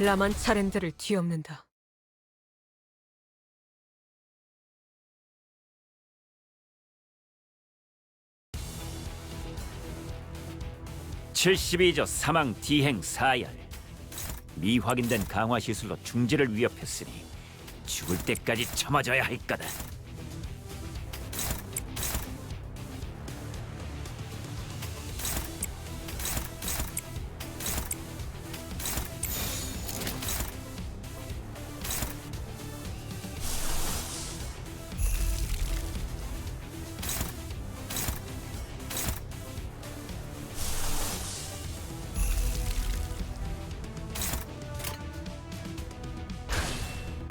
라만 차렌드를 뒤엎는다. (72조) 사망 디행 사열 미확인된 강화 시술로 중지를 위협했으니 죽을 때까지 참아줘야 할 거다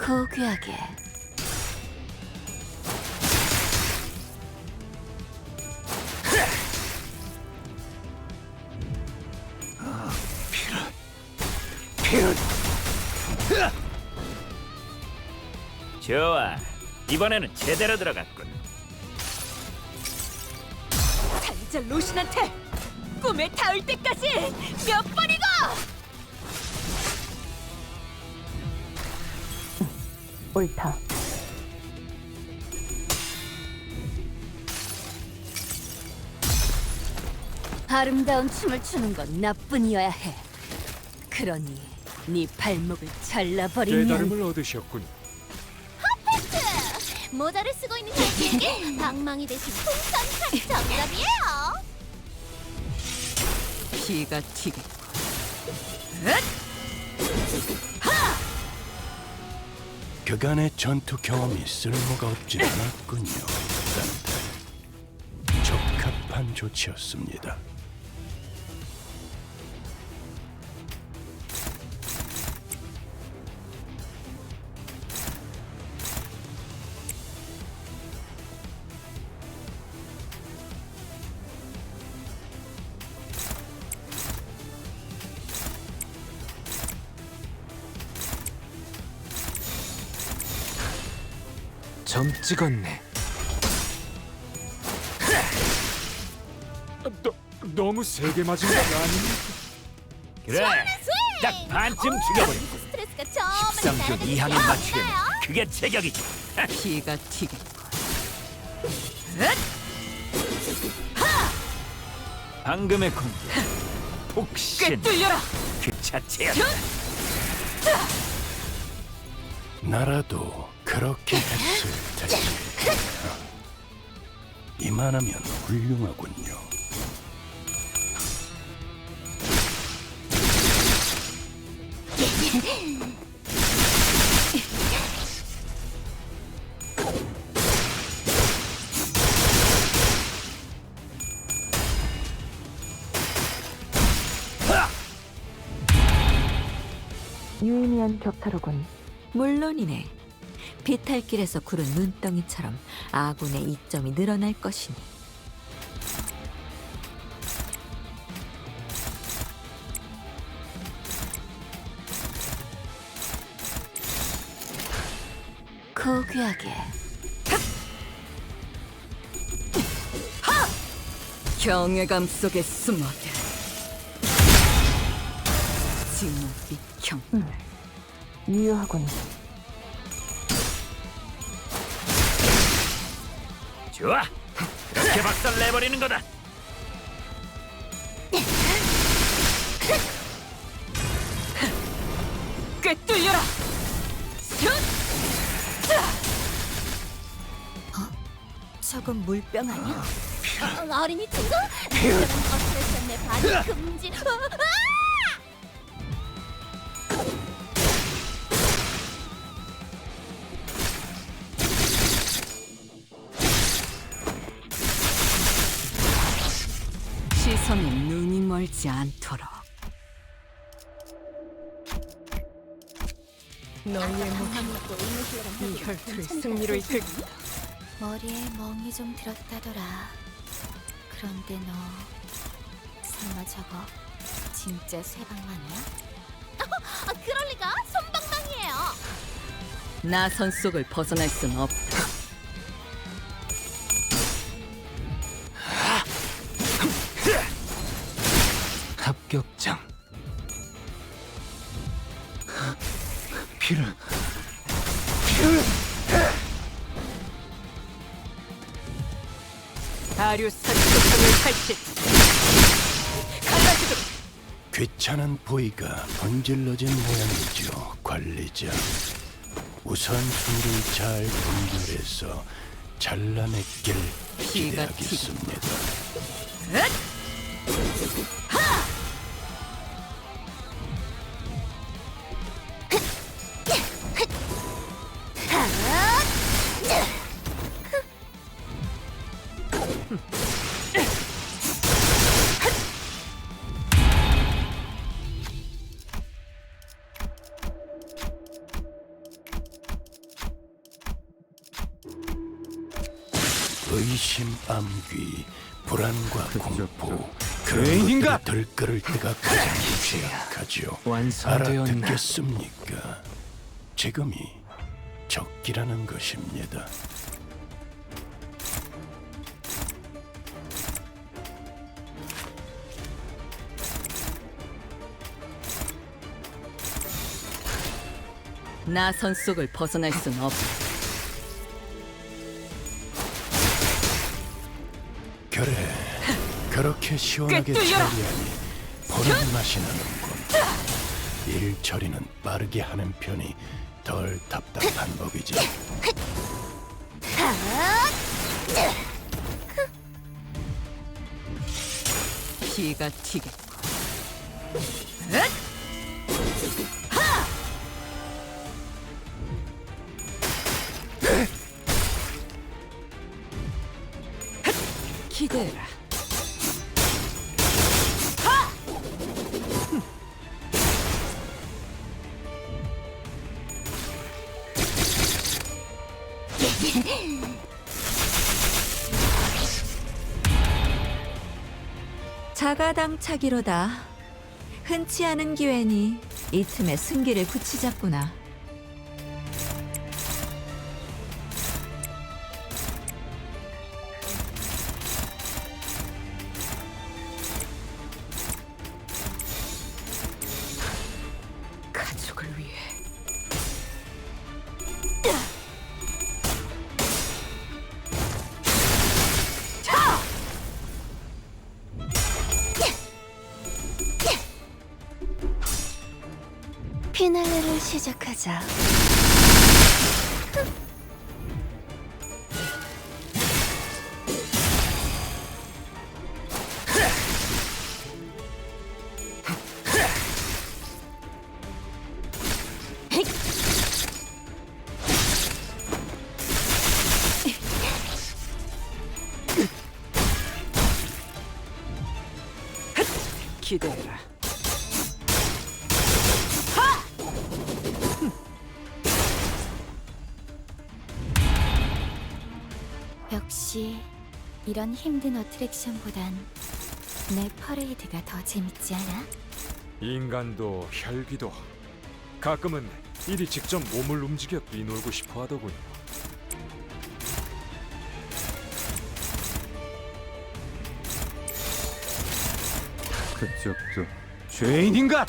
고귀하게. 좋아. 이번에는 제대로 들어갔군. 자, 이제 로신한테 꿈에 닿을 때까지 몇 번이고! 옳다. 아름다운 춤을 추는 건 나뿐이어야 해. 그러니 네 발목을 잘라버리면 깨달음을 얻으셨군. 모자를 쓰고 있는 자에게 방망이 대신 풍선 카 정답이에요. 피가 튀겠고 그간의 전투 경험이 쓸모가 없진 않았군요. 딴 적합한 조치였습니다. 찍었네. 너, 너무 세게 맞은 거 아닙니까? 그래 딱 반쯤 죽여버려 스트레스가 저만이 13조 나라는 이항에 게 맞추려면 없나요? 그게 제격이지 피가 튀겠고 방금의 공격 폭신 꿰뚫려라! 그 자체야 나라도 그렇게 했을 테니 이만하면 훌륭하군요. 유의미한 격타로군. 물론이네. 비탈길에서 구른 눈덩이처럼 아군의 이점이 늘어날 것이니. 고귀하게 경외감 속에 숨어들 징후빛형 유효하군. 좋아 그렇게 박살 내버리는 거다 꿰뚫려라! 저건 물병 아니야? 어, 어린이 친구? 그럼 어스레션의 반이 금지. 어, 아! 시선에 눈이 멀지 않도록 너희의 몸이 이 혈투를 승리로 이끌겠다 머리에 멍이 좀 들었다더라. 그런데 너 설마 저거 진짜 쇠방망이야? 아, 그럴 리가 손방망이에요. 나선 속을 벗어날 순 없다 보이가 번질러진 모양이죠, 관리자. 우선 술을 잘 분별해서 잘라냈길 기대하겠습니다. 의심, 암귀, 불안과 공포 그런 죄인인가? 것들이 들끓을 때가 가장 취약하죠. 완성되었나? 알아듣겠습니까? 지금이 적기라는 것입니다. 나선 속을 벗어날 순 없어. 그렇게 시원하게 꿰뚫려라! 처리하니 보는 맛이 나는군. 일 처리는 빠르게 하는 편이 덜 답답한 법이지. 피가 튀겠고. 기대해라. 자가당착이로다. 흔치 않은 기회니 이 틈에 승기를 굳히자꾸나. 피날레를 시작하자. 기대해라. 역시 이런 힘든 어트랙션보단 내 퍼레이드가 더 재밌지 않아? 인간도 혈기도 가끔은 일이 직접 몸을 움직여 뛰놀고 싶어 하더군요. 그쪽도 죄인인가?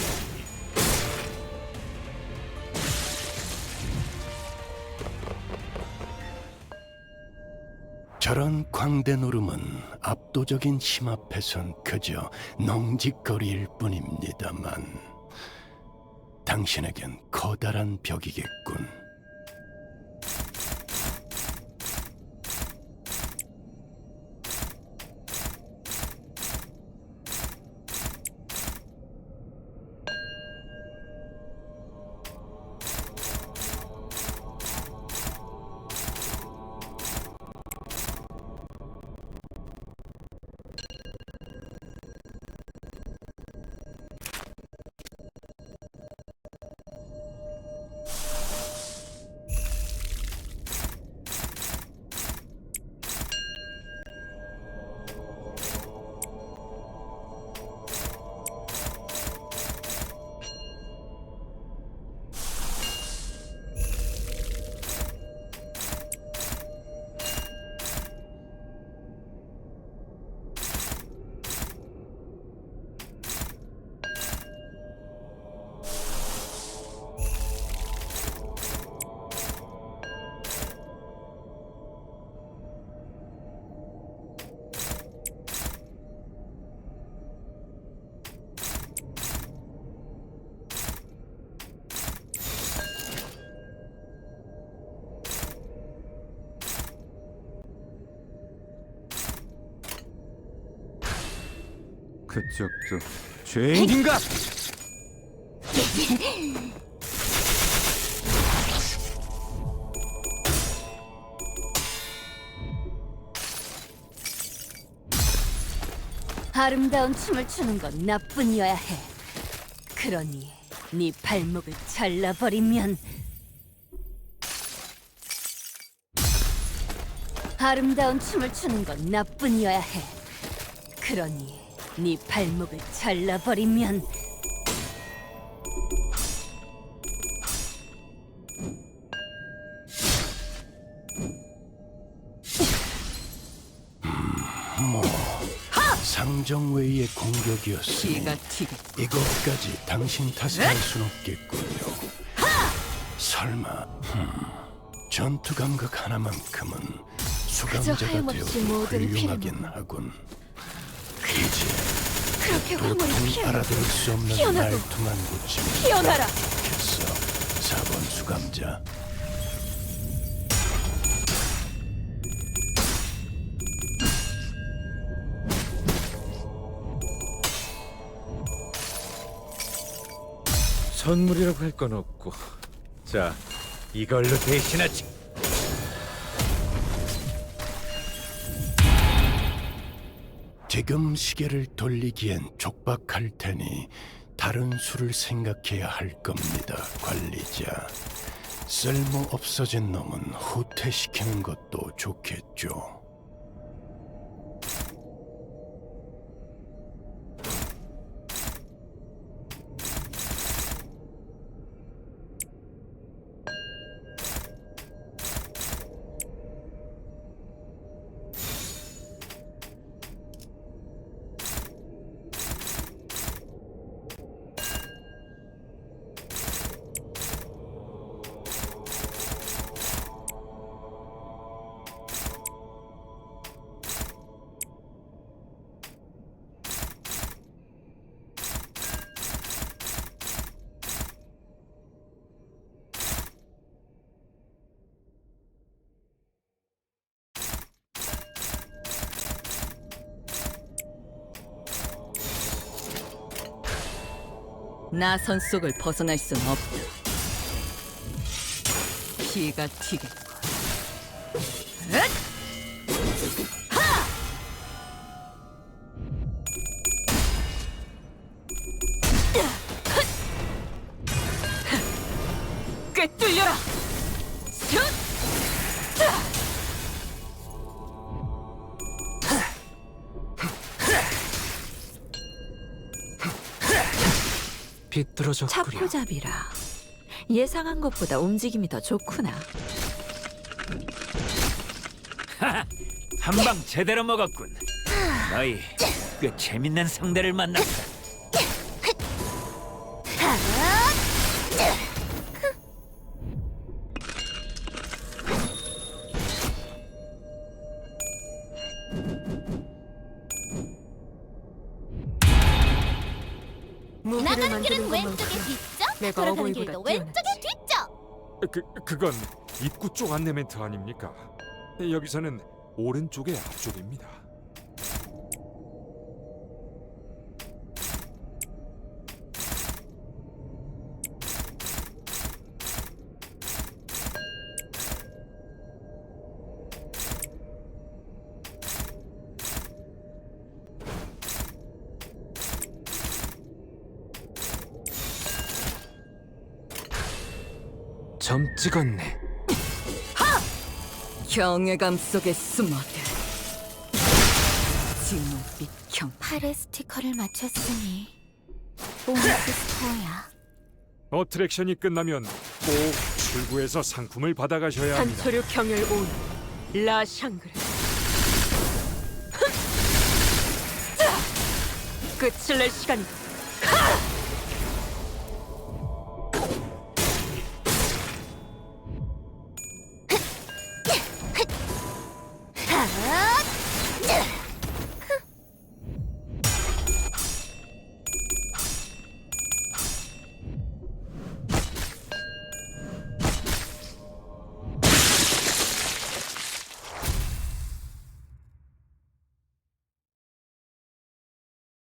저런 광대 노름은 압도적인 힘 앞에선 그저 농직거리일 뿐입니다만 당신에겐 커다란 벽이겠군. 그쪽도 죄인인가? 아름다운 춤을 추는 건 나뿐이어야 해. 그러니 네 발목을 잘라버리면 아름다운 춤을 추는 건 나뿐이어야 해. 그러니 네 발목을 잘라버리면 상정웨이의 공격이었으니 기가 튀게 이것까지 당신 탓을 할 순 없겠군요. 설마 흠, 전투 감각 하나만큼은 수감자가 되어 하염없이 모든 훌륭하긴 하군. 그렇게 화물이 도통 피어 알아들을 수 없는 피어나고 말투만 고치면 피어나라. 좋겠어. 4번 수감자. 선물이라고 할 건 없고. 자, 이걸로 대신하지. 지금 시계를 돌리기엔 촉박할 테니 다른 수를 생각해야 할 겁니다, 관리자. 쓸모 없어진 놈은 후퇴시키는 것도 좋겠죠. 나선 속을 벗어날 순 없다. 기가 튀겠고. 꿰 비뚤어졌구려. 차포잡이라. 예상한 것보다 움직임이 더 좋구나. 한 방 제대로 먹었군. 너희 꽤 재밌는 상대를 만났다. 내가 돌아가는 어머니보다 길도 뛰어나지. 왼쪽에 뒤쪽. 그 그건 입구 쪽 안내 멘트 아닙니까? 여기서는 오른쪽의 앞쪽입니다. 점 찍었네. 경외감 속에 숨어들. 진홍빛형 팔에 스티커를 맞췄으니 보너스 스코어야. 어트랙션이 끝나면 꼭 출구에서 상품을 받아가셔야 합니다. 한초류 경혈 온 라샹그르. 끝을 낼 시간이다.